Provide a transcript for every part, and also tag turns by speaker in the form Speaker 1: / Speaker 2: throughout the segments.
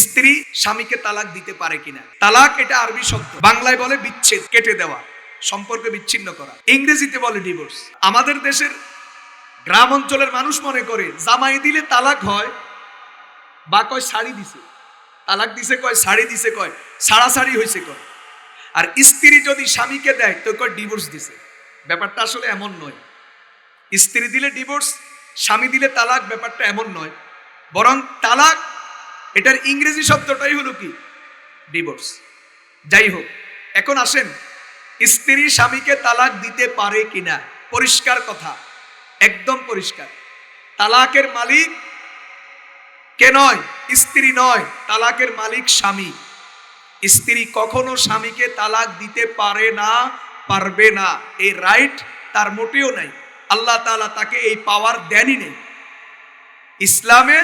Speaker 1: স্ত্রী স্বামীকে তালাক দিতে পারে কিনা? তালাক এটা আরবি শব্দ। বাংলায় বলে বিচ্ছেদ, কেটে দেওয়া, সম্পর্ক বিচ্ছিন্ন করা। ইংরেজিতে বলে ডিভোর্স আমাদের দেশের গ্রাম অঞ্চলের মানুষ মনে করে, জামাই দিলে তালাক হয়, বা কয় শাড়ি দিছে। তালাক দিছে কয়, শাড়ি দিছে কয় সাড়াসাড়ি হয়েছে কয়। আর স্ত্রী যদি স্বামীকে দেয়, তো কয় ডিভোর্স দিছে। ব্যাপারটা আসলে এমন নয়। স্ত্রী দিলে ডিভোর্স স্বামী দিলে তালাক, ব্যাপারটা এমন নয়। বরং তালাক এটার ইংরেজি শব্দটাই হলো কি? ডিভোর্স যাই হোক, এখন আসেন, স্ত্রী স্বামীকে তালাক দিতে পারে কিনা? পরিষ্কার কথা, একদম পরিষ্কার। তালাকের মালিক কে নয়? স্ত্রী নয়, তালাকের মালিক স্বামী। স্ত্রী কখনো স্বামীকে তালাক দিতে পারে না, পারবে না। এই রাইট তার মোটেও নাই। আল্লাহ তাআলা তাকে এই পাওয়ার দেনই নেই। ইসলামে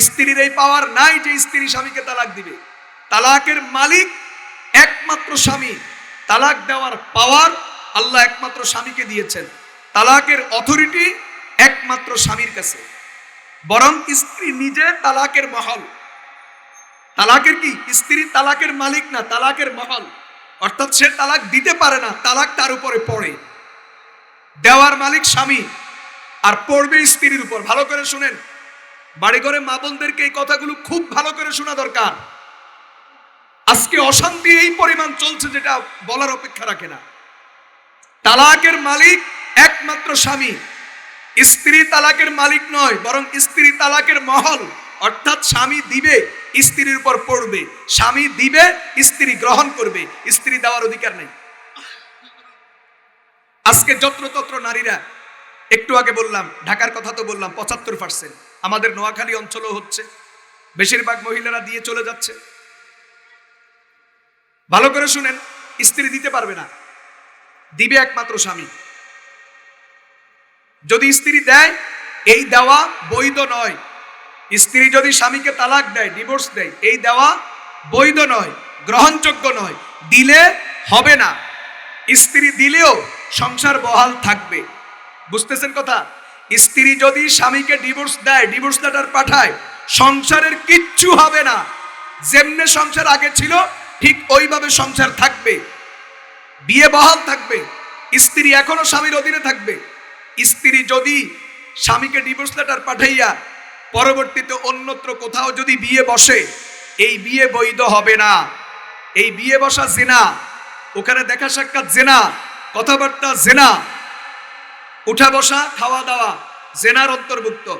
Speaker 1: স্ত্রীর এই পাওয়ার নাই যে স্ত্রী স্বামীকে তালাক দিবে। তালাকের মালিক একমাত্র স্বামী। তালাক দেওয়ার পাওয়ার আল্লাহ একমাত্র স্বামীকে দিয়েছেন। তালাকের অথরিটি একমাত্র স্বামীর কাছে। বরং স্ত্রী নিজে তালাকের মহল। তালাকের কি? স্ত্রী তালাকের মালিক না, তালাকের মহল। অর্থাৎ সে তালাক দিতে পারে না, তালাক তার উপরে পড়ে। দেওয়ার মালিক স্বামী, আর পড়বে স্ত্রীর উপর। ভালো করে শুনেন। বাড়ি ঘরে মা বোনদেরকে এই কথাগুলো খুব ভালো করে শোনা দরকার। আজকে অশান্তি এই পরিমাণ চলছে যেটা বলার অপেক্ষা রাখে না। তালাকের মালিক একমাত্র স্বামী। স্ত্রী তালাকের মালিক নয়, বরং স্ত্রী তালাকের মহল। অর্থাৎ স্বামী দিবে, স্ত্রীর উপর পড়বে। স্বামী দিবে, স্ত্রী গ্রহণ করবে। স্ত্রী দেওয়ার অধিকার নেই। আজকে যত্রতত্র নারীরা, একটু আগে বললাম, ঢাকার কথা তো বললাম, পঁচাত্তর পার্সেন্ট আমাদের নোয়াখালী অঞ্চলও হচ্ছে। বেশিরভাগ মহিলারা দিয়ে চলে যাচ্ছে। ভালো করে শুনেন, স্ত্রী দিতে পারবে না। দিবে একমাত্র স্বামী। যদি স্ত্রী দেয়, এই দেওয়া বৈধ নয়। স্ত্রী যদি স্বামীকে তালাক দেয় ডিভোর্স দেয়, এই দেওয়া বৈধ নয়, গ্রহণযোগ্য নয়। দিলে হবে না। স্ত্রী দিলেও সংসার বহাল থাকবে। বুঝতেছেন কথা? স্ত্রী যদি স্বামীকে ডিভোর্স দেয় ডিভোর্স লেটার পাঠায়, সংসারের কিচ্ছু হবে না। যেমনে সংসার আগে ছিল, ঠিক ওইভাবে সংসার থাকবে। বিয়ে বহাল থাকবে। স্ত্রী এখনও স্বামীর অধীনে থাকবে। স্ত্রী যদি স্বামীকে ডিভোর্স লেটার পাঠাইয়া পরবর্তীতে অন্যত্র কোথাও যদি বিয়ে বসে, এই বিয়ে বৈধ হবে না। এই বিয়ে বসা জেনা, ওখানে দেখা সাক্ষাৎ জেনা, কথাবার্তা জেনা উঠা বসা, খাওয়া দাওয়া, জেনার অন্তর্ভুক্ত।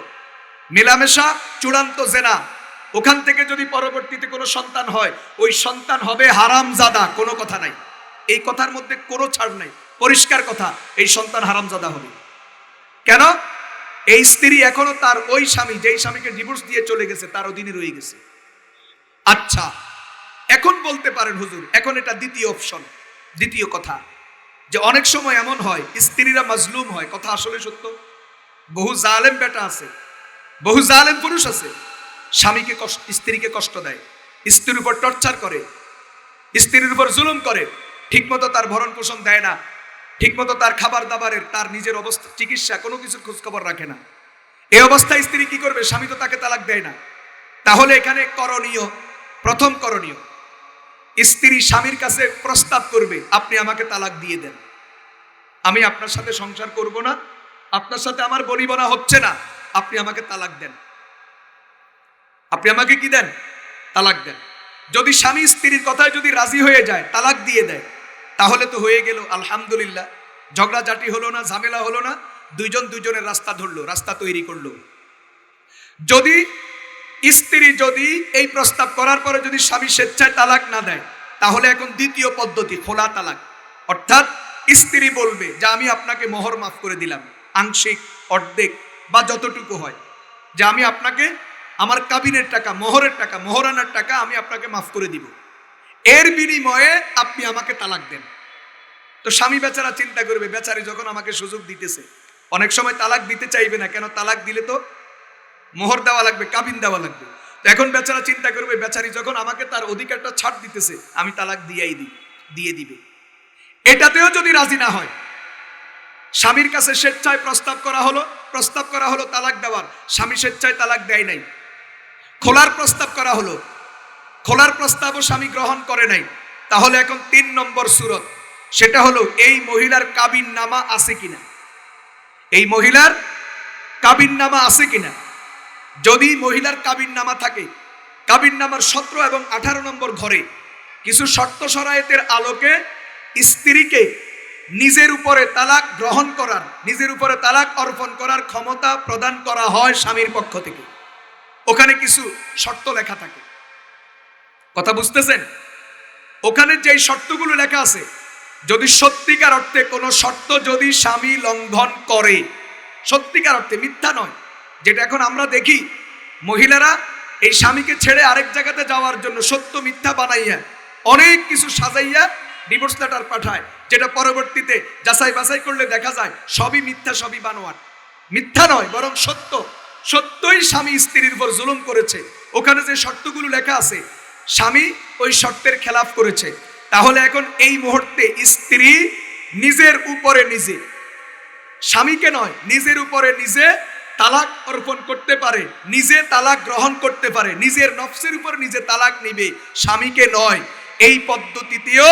Speaker 1: মেলামেশা, চূড়ান্ত জেনা। ওখান থেকে যদি পরবর্তীতে কোনো সন্তান হয়, ওই সন্তান হবে হারামজাদা, কোনো কথা নাই। এই কথার মধ্যে কোনো ছাড় নাই। পরিষ্কার কথা, এই সন্তান হারামজাদা হবে। কেন? এই স্ত্রী এখনও তার ওই স্বামী, যেই স্বামীকে ডিভোর্স দিয়ে চলে গেছে তার অধীনে রয়ে গেছে। আচ্ছা এখন বলতে পারেন হুজুর, এখন এটা দ্বিতীয় অপশন দ্বিতীয় কথা। যে অনেক সময় এমন হয়, স্ত্রীরা মাজলুম হয়। কথা আসলে সত্য। বহু জালেম বেটা আছে, বহু জালেম পুরুষ আছে। স্বামীকে কষ্ট, স্ত্রীকে কষ্ট দেয়, স্ত্রীর উপর টর্চার করে, স্ত্রীর উপর জুলুম করে। ঠিকমতো তার ভরণ পোষণ দেয় না, ঠিকমতো তার খাবার দাবারের তার নিজের অবস্থা, চিকিৎসা, কোনো কিছুর খোঁজখবর রাখে না। এই অবস্থায় স্ত্রী কি করবে? স্বামী তো তাকে তালাক দেয় না। তাহলে এখানে করণীয়, প্রথম করণীয় স্ত্রী স্বামীর কাছে প্রস্তাব করবে, আপনি আমাকে তালাক দিয়ে দেন। আমি আপনার সাথে সংসার করব না, আপনার সাথে আমার বনিবনা হচ্ছে না, আপনি আমাকে তালাক দেন। আপনি আমাকে কি দেন? তালাক দেন। যদি স্বামী স্ত্রীর কথায় যদি রাজি হয়ে যায়, তালাক দিয়ে দেয়, তাহলে তো হয়ে গেল, আলহামদুলিল্লাহ। ঝগড়াঝাটি হলো না, ঝামেলা হলো না, দুইজন দুইজনের রাস্তা ধরলো, রাস্তা তৈরি করল। যদি স্ত্রী যদি এই প্রস্তাব করার পরে যদি স্বামী স্বেচ্ছায় তালাক না দেয়, তাহলে এখন দ্বিতীয় পদ্ধতি, খোলা তালাক। অর্থাৎ স্ত্রী বলবে যে, আমি আপনাকে মোহর মাফ করে দিলাম, আংশিক, অর্ধেক বা যতটুকু হয়। যে, আমি আপনাকে আমার কাবিনের টাকা, মোহরের টাকা, মোহরানার টাকা আমি আপনাকে মাফ করে দিব। এর বিনিময়ে আপনি আমাকে তালাক দেন। তো স্বামী বেচারা চিন্তা করবে, বেচারি যখন আমাকে সুযোগ দিতেছে, অনেক সময় তালাক দিতে চাইবে না, কেন তালাক দিলে তো মোহর দেওয়া লাগবে, কাবিন দেওয়া লাগবে। তো এখন বেচারা চিন্তা করবে, বেচারি যখন আমাকে তার অধিকারটা ছাড় দিতেছে, আমি তালাক দিয়েই দিই, দিয়ে দিবে। এটাতেও যদি রাজি না হয়, স্বামীর কাছে স্বেচ্ছায় প্রস্তাব করা হলো, প্রস্তাব করা হলো তালাক দেওয়ার। স্বামী স্বেচ্ছায় তালাক দেয় নাই। খোলার প্রস্তাব করা হলো। খোলার প্রস্তাবও স্বামী গ্রহণ করে নাই। তাহলে এখন তিন নম্বর সুরত, সেটা হলো, এই মহিলার কাবিন নামা আছে কিনা? এই মহিলার কাবিন নামা আছে কিনা? যদি মহিলার কাবিন নামা থাকে কাবিন নামার সতেরো এবং আঠারো নম্বর ঘরে কিছু শর্ত সরায়তের আলোকে স্ত্রীকে নিজের উপরে তালাক গ্রহণ করার, নিজের উপরে তালাক অর্পণ করার ক্ষমতা প্রদান করা হয় স্বামীর পক্ষ থেকে। ওখানে কিছু শর্ত লেখা থাকে। কথা বুঝতেছেন? ওখানে যেই শর্তগুলো লেখা আছে, যদি সত্যিকার অর্থে কোনো শর্ত যদি স্বামী লঙ্ঘন করে, সত্যিকার অর্থে মিথ্যা নয়। যেটা এখন আমরা দেখি, মহিলারা এই স্বামীকে ছেড়ে আরেক জায়গাতে যাওয়ার জন্য সত্য মিথ্যা বানাইয়া অনেক কিছু সাজাইয়া ডিভোর্স লেটার পাঠায়, যেটা পরবর্তীতে যাচাই বাছাই করলে দেখা যায় সবই মিথ্যা, সবই বানোয়ার মিথ্যা নয়, বরং সত্য। সত্যই স্বামী স্ত্রীর উপর জুলুম করেছে। ওখানে যে শর্তগুলো লেখা আছে, স্বামী ওই শর্তের খেলাফ করেছে। তাহলে এখন এই মুহূর্তে স্ত্রী নিজের উপরে নিজে। স্বামীকে নয়, নিজের উপরে নিজে তালাক অর্পণ করতে পারে, নিজে তালাক গ্রহণ করতে পারে, নিজের নফসের উপর নিজে তালাক নিবে, স্বামীকে নয়। এই পদ্ধতিতেও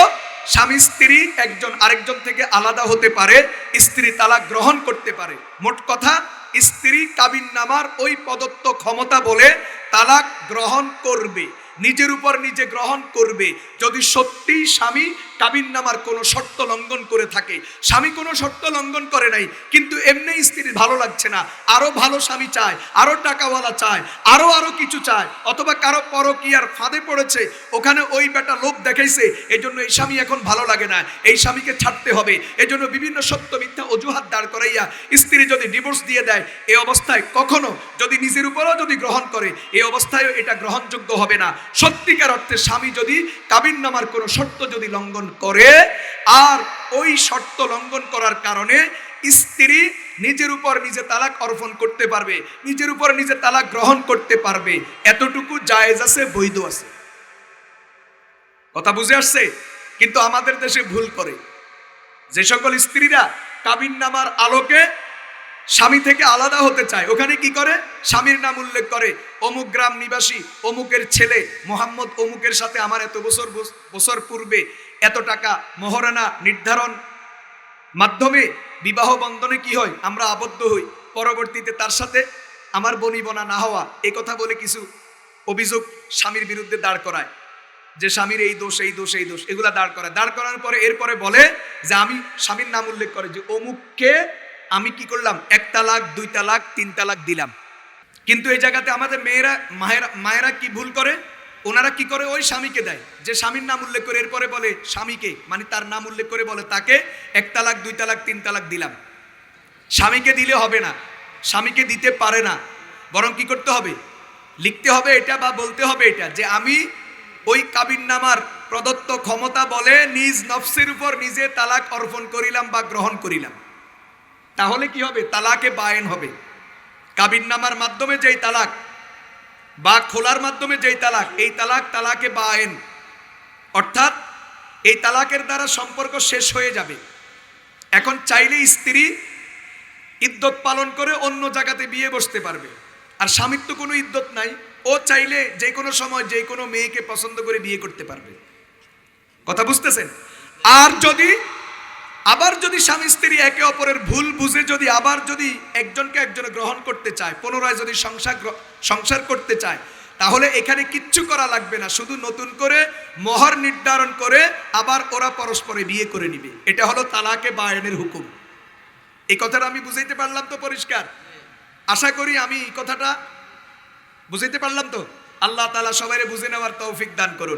Speaker 1: স্বামী স্ত্রী একজন আরেকজন থেকে আলাদা হতে পারে, স্ত্রী তালাক গ্রহণ করতে পারে। মোট কথা, স্ত্রী কাবিন নামার ওই প্রদত্ত ক্ষমতা বলে তালাক গ্রহণ করবে। নিজের উপর নিজে গ্রহণ করবে। যদি সত্যি স্বামী কাবিন নামার কোনো শর্ত লঙ্ঘন করে থাকে, স্বামী কোনো শর্ত লঙ্ঘন করে নাই, কিন্তু এমনি স্ত্রীর ভালো লাগছে না আরও ভালো স্বামী চায় আরও টাকাওয়ালা চায় আরও আরও কিছু চায়, অথবা কারও পরকিয়ার ফাঁদে পড়েছে, ওখানে ওই বেটা লোভ দেখাইছে এই জন্য এই স্বামী এখন ভালো লাগে না, এই স্বামীকে ছাড়তে হবে। এই জন্য বিভিন্ন সত্য মিথ্যা অজুহাত দাঁড় করাইয়া স্ত্রী যদি ডিভোর্স দিয়ে দেয় এই অবস্থায় কখনো যদি নিজের উপরও যদি গ্রহণ করে এই অবস্থায়ও এটা গ্রহণযোগ্য হবে না। সত্যিকার অর্থে স্বামী যদি কাবিন নামার কোনো শর্ত যদি লঙ্ঘন করে, আর ওই শর্ত লঙ্ঘন করার কারণে স্ত্রী নিজের উপর নিজে তালাক অর্পণ করতে পারবে, নিজের উপর নিজে তালাক গ্রহণ করতে পারবে, এতটুকু জায়েজ আছে, বৈধ আছে। কথা বুঝে আসছে? কিন্তু আমাদের দেশে ভুল করে। যে সকল স্ত্রীরা কাবিন নামার আলোকে স্বামী থেকে আলাদা হতে চায়। ওখানে কি করে? স্বামীর নাম উল্লেখ করে, অমুক গ্রাম নিবাসী, অমুকের ছেলে, মোহাম্মদ অমুকের সাথে আমার এত বছর বছর পূর্বে এত টাকা মহারানা নির্ধারণ মাধ্যমে বিবাহ বন্ধনে কি হয়? আমরা আবদ্ধ হই। পরবর্তীতে তার সাথে আমার বনিবনা না হওয়া এই কথা বলে কিছু অভিযোগ স্বামীর বিরুদ্ধে দাঁড় করায়। যে স্বামীর এই দোষ এই দোষ এই দোষ, এগুলা দাঁড় করায়। দাঁড় করার পরে এরপরে বলে যে, আমি স্বামীর নাম উল্লেখ করে যে, অমুককে আমি কি করলাম? এক তালাক, দুই তালাক, তিন তালাক দিলাম। কিন্তু এই জায়গাতে আমাদের মেয়েরা, মায়েরা মায়েরা কি ভুল করে? ওনারা কি করে? ওই স্বামীকে দেয়। যে স্বামীর নাম উল্লেখ করে এরপরে বলে, স্বামীকে মানে তার নাম উল্লেখ করে বলে, তাকে এক তালাক, দুই তালাক, তিন তালাক দিলাম। স্বামীকে দিলে হবে না। স্বামীকে দিতে পারে না। বরং কি করতে হবে? লিখতে হবে এটা বা বলতে হবে এটা, যে আমি ওই কাবিন নামার প্রদত্ত ক্ষমতা বলে নিজ নফসের উপর নিজে তালাক অর্পণ করিলাম বা গ্রহণ করিলাম। তাহলে কি হবে? তালাকে বায়েন হবে। কাবিন নামার মাধ্যমে যেই তালাক বা খোলার মাধ্যমে যেই তালাক, এই তালাক তালাকে বায়েন। অর্থাৎ এই তালাকের দ্বারা সম্পর্ক শেষ হয়ে যাবে। এখন চাইলে স্ত্রী ইদ্যত পালন করে অন্য জায়গাতে বিয়ে বসতে পারবে। আর স্বামীর তো কোনো ইদ্যত নাই। ও চাইলে যে কোনো সময় যে কোনো মেয়েকে পছন্দ করে বিয়ে করতে পারবে। কথা বুঝতেছেন? আর যদি আবার যদি স্বামী স্ত্রী একে অপরের ভুল বুঝে, যদি আবার যদি একজনকে একজনে গ্রহণ করতে চায়, পুনরায় যদি সংসার সংসার করতে চায়, তাহলে এখানে কিচ্ছু করা লাগবে না। শুধু নতুন করে মহর নির্ধারণ করে আবার ওরা পরস্পরে বিয়ে করে নিবে। এটা হলো তালাকে বায়নের হুকুম। এই কথাটা আমি বুঝাইতে পারলাম তো পরিষ্কার? আশা করি আমি এই কথাটা বুঝাইতে পারলাম তো? আল্লাহ তালা সবাই বুঝে নেওয়ার তৌফিক দান করুন।